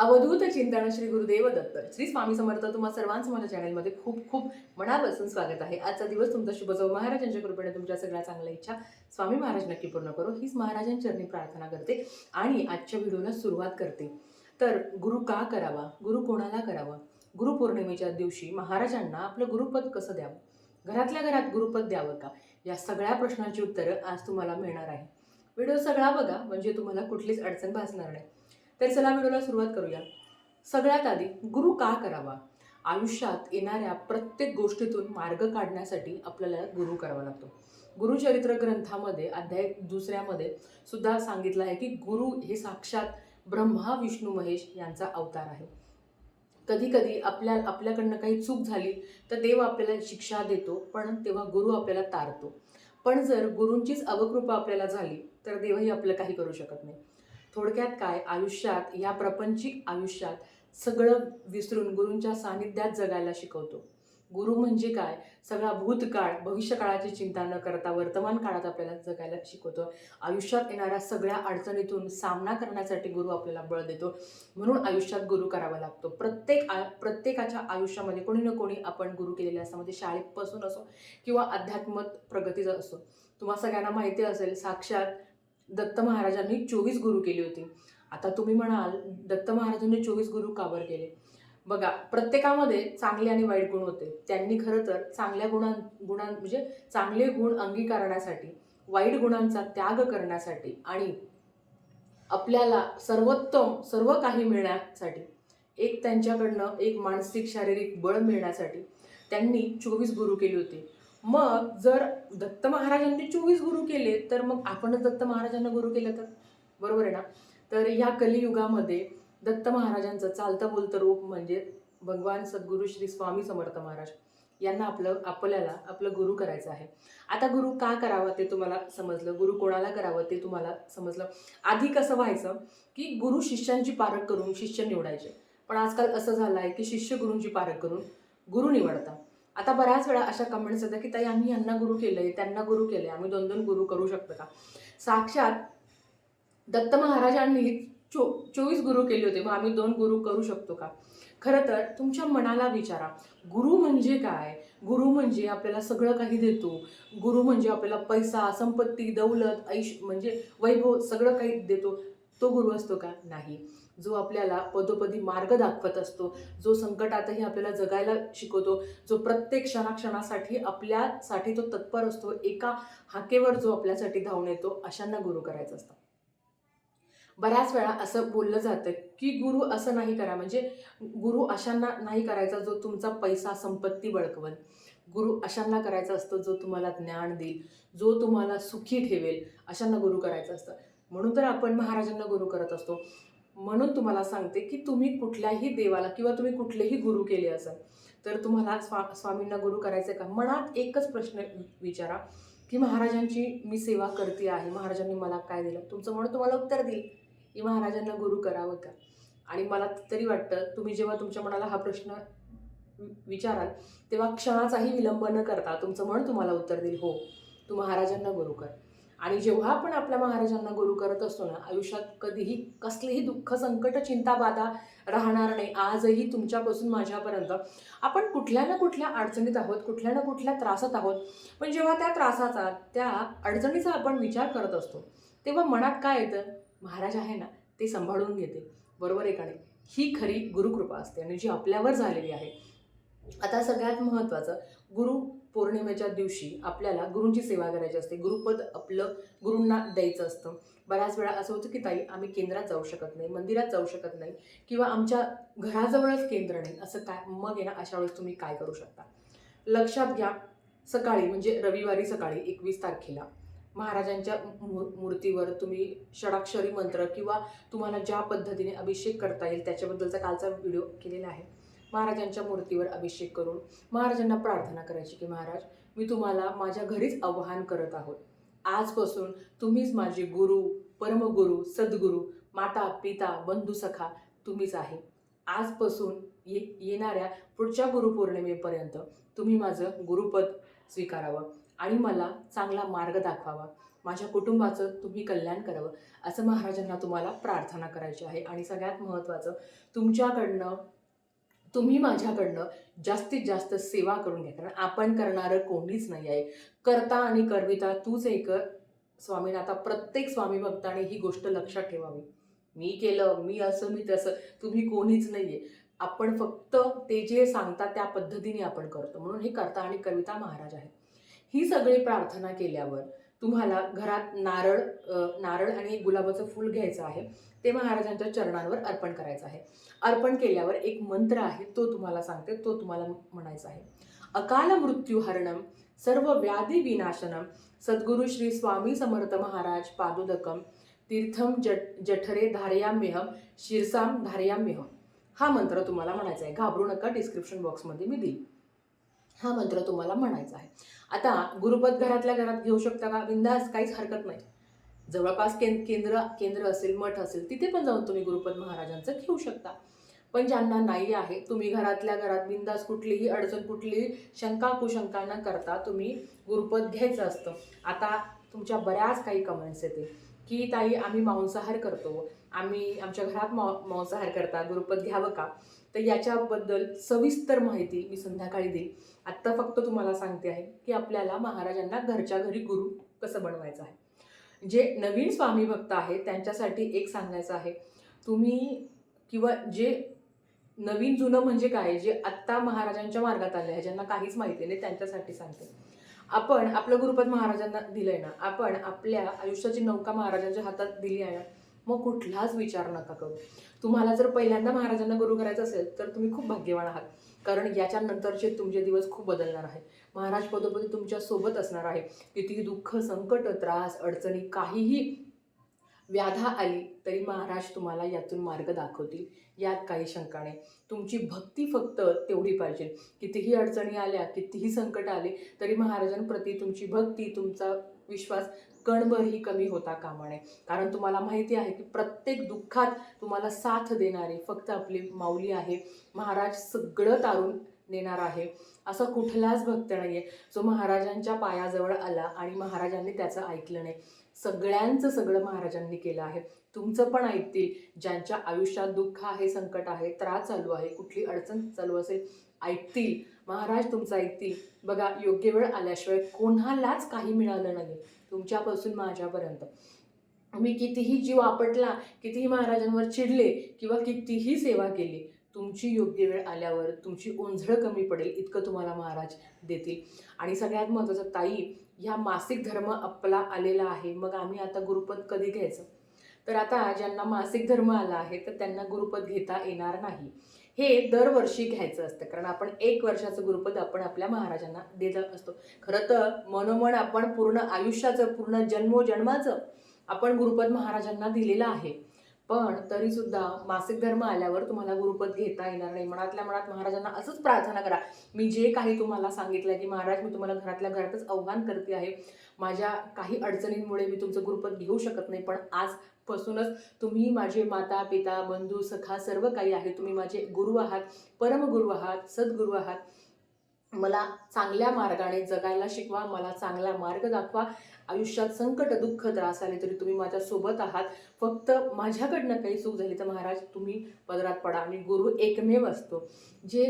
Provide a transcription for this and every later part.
अवधूत चिंतन श्री गुरुदेव दत्त. श्री स्वामी समर्थ तुम्हा सर्वांचं माझ्या चॅनलमध्ये खूप खूप मनापासून स्वागत आहे. आजचा दिवस तुमचा शुभ जाऊ महाराजांच्या कृपेने तुमच्या सगळ्या चांगल्या इच्छा स्वामी महाराज नक्की पूर्ण करो. हीच महाराजांचरणी प्रार्थना करते आणि आजच्या व्हिडिओला सुरुवात करते. तर गुरु का करावा? गुरु कोणाला करावा? गुरुपौर्णिमेच्या दिवशी महाराजांना आपलं गुरुपद कसं द्यावं? घरातल्या घरात गुरुपद द्यावं का? या सगळ्या प्रश्नांची उत्तरं आज तुम्हाला मिळणार आहे. व्हिडिओ सगळा बघा म्हणजे तुम्हाला कुठलीच अडचण भासणार नाही. तर चला व्हिडिओला सुरुवात करूया. सगळ्यात आधी गुरु का करावा? आयुष्यात येणाऱ्या प्रत्येक गोष्टीतून मार्ग काढण्यासाठी आपल्याला गुरु करावा लागतो. गुरुचरित्र ग्रंथामध्ये अध्याय दुसऱ्यामध्ये सुद्धा सांगितलं आहे की गुरु हे साक्षात ब्रह्मा विष्णू महेश यांचा अवतार आहे. कधी कधी आपल्या आपल्याकडनं काही चूक झाली तर देव आपल्याला शिक्षा देतो पण तेव्हा गुरु आपल्याला तारतो. पण जर गुरूंचीच अवकृपा आपल्याला झाली तर देवही आपलं काही करू शकत नाही. थोडक्यात काय? आयुष्यात या प्रपंचिक आयुष्यात सगळं विसरून गुरूंच्या सानिध्यात जगायला शिकवतो. गुरु म्हणजे काय? सगळा भूतकाळ भविष्यकाळाची चिंता न करता वर्तमान काळात आपल्याला जगायला शिकवतो. आयुष्यात येणाऱ्या सगळ्या अडचणीतून सामना करण्यासाठी गुरु आपल्याला बळ देतो. म्हणून आयुष्यात गुरु करावा लागतो. प्रत्येक आ प्रत्येकाच्या आयुष्यामध्ये कोणी ना कोणी आपण गुरु केलेले असतं. म्हणजे शाळेपासून असो किंवा अध्यात्मक प्रगतीचा असो. तुम्हाला सगळ्यांना माहिती असेल साक्षात दत्त महाराजांनी चोवीस गुरु केली होती. आता तुम्ही म्हणाल दत्त महाराजांनी चोवीस गुरु काबर केले? बघा प्रत्येकामध्ये चांगले आणि वाईट गुण होते. त्यांनी खरं तर चांगल्या गुणां गुणां म्हणजे चांगले गुण अंगीकारण्यासाठी वाईट गुणांचा त्याग करण्यासाठी आणि आपल्याला सर्वोत्तम सर्व काही मिळण्यासाठी एक त्यांच्याकडनं एक मानसिक शारीरिक बळ मिळण्यासाठी त्यांनी चोवीस गुरु केली होती. मग जर दत्त महाराजांनी चोवीस गुरु केले तर मग आपणच दत्त महाराजांना गुरु केलं तर? बरोबर आहे ना? तर ह्या कलियुगामध्ये दत्त महाराजांचं चालतं बोलतं रूप म्हणजे भगवान सद्गुरू श्री स्वामी समर्थ महाराज यांना आपलं आपल्याला आपलं गुरु करायचं आहे. आता गुरु का करावं ते तुम्हाला समजलं? गुरु कोणाला करावं ते तुम्हाला समजलं? आधी कसं व्हायचं की गुरु शिष्यांची पारख करून शिष्य निवडायचे. पण आजकाल असं झालं आहे की शिष्य गुरूंची पारख करून गुरु निवडतात. आता बऱ्याच वेळा अशा कमेंट्स येतात की ताई आम्ही यांना गुरु केलंय त्यांना गुरु केलंय आम्ही दोन दोन गुरु करू शकतो का? साक्षात दत्त महाराजांनी चो चोवीस गुरु केले होते मग आम्ही दोन गुरु करू शकतो का? खरं तर तुमच्या मनाला विचारा गुरु म्हणजे काय? गुरु म्हणजे आपल्याला सगळं काही देतो गुरु म्हणजे आपल्याला पैसा संपत्ती दौलत ऐश म्हणजे वैभव सगळं काही देतो तो गुरु असतो का? नाही. जो आपल्याला पदोपदी मार्ग दाखवत असतो जो संकटातही आपल्याला जगायला शिकवतो जो प्रत्येक क्षणाक्षणासाठी आपल्यासाठी तो तत्पर असतो एका हाकेवर जो आपल्यासाठी धावून येतो अशांना गुरु करायचं असतं. बऱ्याच वेळा असं बोललं जातं की गुरु असं नाही करा म्हणजे गुरु अशांना नाही करायचा जो तुमचा पैसा संपत्ती बळकवल गुरु अशांना करायचा असतो जो तुम्हाला ज्ञान देईल जो तुम्हाला सुखी ठेवेल अशांना गुरु करायचं असतं. म्हणून तर आपण महाराजांना गुरु करत असतो. म्हणून तुम्हाला सांगते की तुम्ही कुठल्याही देवाला किंवा तुम्ही कुठलेही गुरु केले असाल तर तुम्हाला स्वा स्वामींना गुरु करायचं का? मनात एकच प्रश्न विचारा की महाराजांची मी सेवा करते आहे महाराजांनी मला काय दिलं? तुमचं म्हणून तुम्हाला उत्तर देईल. की महाराजांना गुरु करावं का? आणि मला तरी वाटतं तुम्ही जेव्हा तुमच्या मनाला हा प्रश्न विचाराल तेव्हा क्षणाचाही विलंब न करता तुमचं मन तुम्हाला उत्तर देईल हो तू महाराजांना गुरु कर. आणि जेव्हा आपण आपल्या महाराजांना गुरु करत असतो ना आयुष्यात कधीही कसलीही दुःख संकट चिंता बाधा राहणार नाही. आजही तुमच्यापासून माझ्यापर्यंत आपण कुठल्या ना कुठल्या अडचणीत आहोत कुठल्या ना कुठल्या त्रासात आहोत. पण जेव्हा त्या त्रासाचा त्या अडचणीचा आपण विचार करत असतो तेव्हा मनात काय येतं? महाराज आहे ना ते सांभाळून घेते. बरोबर आहे का नाही? ही खरी गुरुकृपा असते आणि जी आपल्यावर झालेली आहे. आता सगळ्यात महत्त्वाचं गुरु पौर्णिमेच्या दिवशी आपल्याला गुरूंची सेवा करायची असते. गुरुपद आपलं गुरूंना द्यायचं असतं. बऱ्याच वेळा असं होतं की ताई आम्ही केंद्रात जाऊ शकत नाही मंदिरात जाऊ शकत नाही किंवा आमच्या घराजवळच केंद्र नाही. असं काय मग आहे ना अशा वेळेस तुम्ही काय करू शकता? लक्षात घ्या सकाळी म्हणजे रविवारी सकाळी एकवीस तारखेला महाराजांच्या मूर्तीवर तुम्ही षडाक्षरी मंत्र किंवा तुम्हाला ज्या पद्धतीने अभिषेक करता येईल त्याच्याबद्दलचा कालचा व्हिडिओ केलेला आहे. महाराजांच्या मूर्तीवर अभिषेक करून महाराजांना प्रार्थना करायची की महाराज मी तुम्हाला माझ्या घरीच आवाहन करत आहोत. आजपासून तुम्हीच माझे गुरु परमगुरु सद्गुरू माता पिता बंधू सखा तुम्हीच आहे. आजपासून ये येणाऱ्या पुढच्या गुरुपौर्णिमेपर्यंत तुम्ही माझं गुरुपद स्वीकारावं आणि मला चांगला मार्ग दाखवावा. माझ्या कुटुंबाचं तुम्ही कल्याण करावं. असं महाराजांना तुम्हाला प्रार्थना करायची आहे. आणि सगळ्यात महत्त्वाचं तुमच्याकडनं तुम्ही माझ्याकडनं जास्तीत जास्त सेवा करून घ्या. कारण आपण करणारं कोणीच नाही आहे. करता आणि करविता तूच एक स्वामीनाथा प्रत्येक स्वामी भक्ताने ही गोष्ट लक्षात ठेवावी. मी केलं मी असं मी तसं. तुम्ही कोणीच नाही आहे आपण फक्त ते जे सांगतात त्या पद्धतीने आपण करतो. म्हणून हे करता आणि कविता महाराज आहे ही सगळी प्रार्थना केल्यावर तुम्हाला घरात नारळ नारळ आणि गुलाबाचं फूल घ्यायचं आहे ते महाराजांच्या चरणांवर अर्पण करायचं आहे. अर्पण केल्यावर एक मंत्र आहे तो तुम्हाला सांगते तो तुम्हाला म्हणायचा आहे. अकाल मृत्यू हरणम सर्व व्याधी विनाशनम सद्गुरु श्री स्वामी समर्थ महाराज पादुदकम तीर्थम जट जठरे धारयाम्यहम शिरसाम धारयाम्यहम हा मंत्र तुम्हाला म्हणायचा आहे. घाबरू नका डिस्क्रिप्शन बॉक्समध्ये मी देईल. हा मंत्र तुम्हाला म्हणायचा आहे. आता गुरुपद घरातल्या घरात घेऊ शकता का? बिंदास काहीच हरकत नाही. जवळपास केंद केंद्र केंद्र असेल मठ असेल तिथे पण जाऊन तुम्ही गुरुपद महाराजांचं घेऊ शकता. पण ज्यांना नाही आहे तुम्ही घरातल्या घरात बिंदास कुठलीही अडचण कुठलीही शंका कुशंका न करता तुम्ही गुरुपद घ्यायचं असतं. आता तुमच्या बऱ्याच काही कमेंट्स येते की ताई आम्ही मांसाहार करतो. आम्ही आमच्या घरात मां मांसाहार करता गुरुपद घ्यावं का? तर याच्याबद्दल सविस्तर माहिती मी संध्याकाळी देईल आत्ता फक्त तुम्हाला सांगते आहे की आपल्याला महाराजांना घरच्या घरी गुरु कसं बनवायचं आहे. जे नवीन स्वामी भक्त आहेत त्यांच्यासाठी एक सांगायचं आहे. तुम्ही किंवा जे नवीन जुनं म्हणजे काय जे आत्ता महाराजांच्या मार्गात आले आहे ज्यांना काहीच माहिती नाही त्यांच्यासाठी सांगते. आपण आपलं गुरुपद महाराजांना दिलंय ना आपण आपल्या आयुष्याची नौका महाराजांच्या हातात दिली आहे ना मग कुठलाच विचार नका करू. तुम्हाला जर पहिल्यांदा महाराजांना गुरु करायचं असेल तर तुम्ही खूप भाग्यवान आहात. कारण याच्यानंतरचे तुमचे दिवस खूप बदलणार आहे महाराज पदोपदी तुमच्यासोबत असणार आहे. कितीही दुःख संकट त्रास अडचणी काहीही व्याधा आली तरी महाराज तुम्हाला यातून मार्ग दाखवतील. यात काही शंका नाही. तुमची भक्ती फक्त तेवढी पाहिजे. कितीही अडचणी आल्या कितीही संकट आले तरी महाराजांप्रती तुमची भक्ती तुमचा विश्वास कणभरही कमी होता कामा नये. कारण तुम्हाला माहिती आहे की प्रत्येक दुःखात तुम्हाला साथ देणारी फक्त आपली माऊली आहे. महाराज सगळं तारून नेणार आहे. असा कुठलाच भक्त नाही आहे जो महाराजांच्या पायाजवळ आला आणि महाराजांनी त्याचं ऐकलं नाही. सगळ्यांचं सगळं महाराजांनी केलं आहे. तुमचं पण ऐकतील. ज्यांच्या आयुष्यात दुःख आहे संकट आहे त्रास चालू आहे कुठली अडचण चालू असेल ऐकतील. महाराज तुमचं ऐकतील. बघा योग्य वेळ आल्याशिवाय कोणालाच काही मिळालं नाही. तुमच्यापासून माझ्यापर्यंत. मी कितीही जीव आपटला कितीही महाराजांवर चिडले किंवा कितीही सेवा केली तुमची योग्य वेळ आल्यावर तुमची ओंझळ कमी पडेल इतकं तुम्हाला महाराज देतील. आणि सगळ्यात महत्त्वाचं ताई ह्या मासिक धर्म आपला आलेला आहे. मग आम्ही आता गुरुपद कधी घ्यायचं? तर आता ज्यांना मासिक धर्म आला आहे तर त्यांना गुरुपद घेता येणार नाही. हे दरवर्षी घ्यायचं असतं. कारण आपण एक वर्षाचं गुरुपद आपण आपल्या महाराजांना देत असतो. खरं तर मनोमन आपण पूर्ण आयुष्याचं पूर्ण जन्मोजन्माचं आपण गुरुपद महाराजांना दिलेलं आहे. पण तरीसुद्धा मासिक धर्म आल्यावर तुम्हाला गुरुपद घेता येणार नाही. मनातल्या मनात महाराजांना असंच प्रार्थना करा. मी जे काही तुम्हाला सांगितलं की महाराज मी तुम्हाला घरातल्या घरातच आव्हान करते आहे. माझ्या काही अडचणींमुळे मी तुमचं गुरुपद घेऊ शकत नाही पण आजपासूनच तुम्ही माझे माता पिता बंधू सखा सर्व काही आहे. तुम्ही माझे गुरु आहात परमगुरु आहात सद्गुरू आहात. मला चांगल्या मार्गाने जगायला शिकवा मला चांगला मार्ग दाखवा. आयुष्यात संकट दुःख त्रास आले तरी तुम्ही माझ्यासोबत आहात. फक्त माझ्याकडनं काही चूक झाली तर महाराज तुम्ही पदरात पडा आणि गुरु एकमेव असतो. जे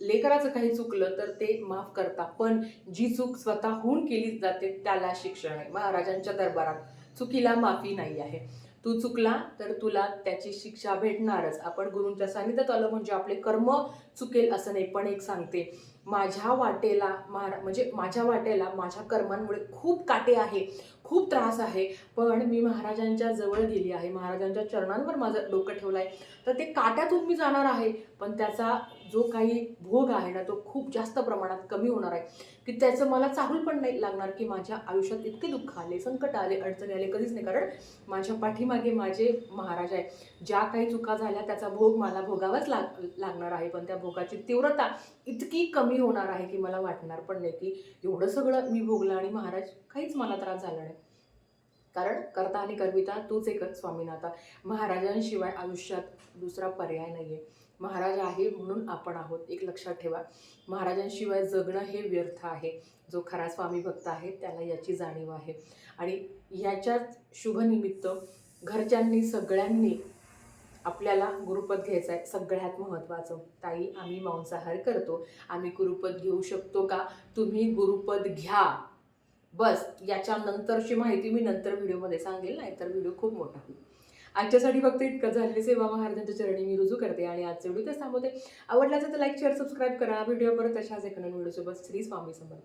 लेकराचं काही चुकलं तर ते माफ करता पण जी चूक स्वतःहून केली जाते त्याला शिक्षण आहे महाराजांच्या दरबारात चुकीला माफी नाही आहे. तू चुकला तर तुला त्याची शिक्षा भेटणारच. आपण गुरूंच्या सानिध्यात आलं म्हणजे आपले कर्म चुकेल असं नाही पण एक सांगते. माझ्या वाटेला मा म्हणजे माझ्या वाटेला माझ्या कर्मांमुळे खूप काटे आहे खूप त्रास आहे पण मी महाराजांच्या जवळ गेली आहे. महाराजांच्या चरणांवर माझं डोकं ठेवलं आहे तर ते काट्यातून मी जाणार आहे पण त्याचा जो काही भोग आहे ना तो खूप जास्त प्रमाणात कमी होणार आहे. की त्याचं मला चाहूल पण नाही लागणार की माझ्या आयुष्यात इतके दुःख आले संकट आले अडचणी आले कधीच नाही. कारण माझ्या पाठीमागे माझे महाराज आहे ज्या काही चुका झाल्या त्याचा भोग मला भोगावाच लाग लागणार आहे. पण त्या भोगाची तीव्रता इतकी कमी होणार आहे की मला वाटणार पण नाही की एवढं सगळं मी भोगलं आणि महाराज काहीच मला त्रास झाला नाही. कारण करता आणि करविता तूच एक स्वामीनाथा महाराजांशिवाय आयुष्यात दुसरा पर्याय नाही आहे महाराज आहे म्हणून आपण आहोत एक लक्षात ठेवा. महाराजांशिवाय जगणं हे व्यर्थ आहे. जो खरा स्वामी भक्त आहे त्याला याची जाणीव आहे. आणि याच्याच शुभनिमित्त घरच्यांनी सगळ्यांनी आपल्याला गुरुपद घ्यायचं आहे सगळ्यात महत्त्वाचं. ताई आम्ही मांसाहार करतो. आम्ही गुरुपद घेऊ शकतो का? तुम्ही गुरुपद घ्या. बस याच्यानंतरची माहिती मी नंतर व्हिडिओमध्ये सांगेल नाहीतर व्हिडिओ खूप मोठा होईल. आजच्यासाठी फक्त इतकं झालेली सेवा महाराजांच्या चरणी मी रुजू करते आणि आजचे व्हिडिओ तेच थांबवते. आवडल्याचं तर लाईक शेअर सबस्क्राईब करा. व्हिडिओ परत तशाच एखाद्या व्हिडिओसोबत श्री स्वामी समर्थ.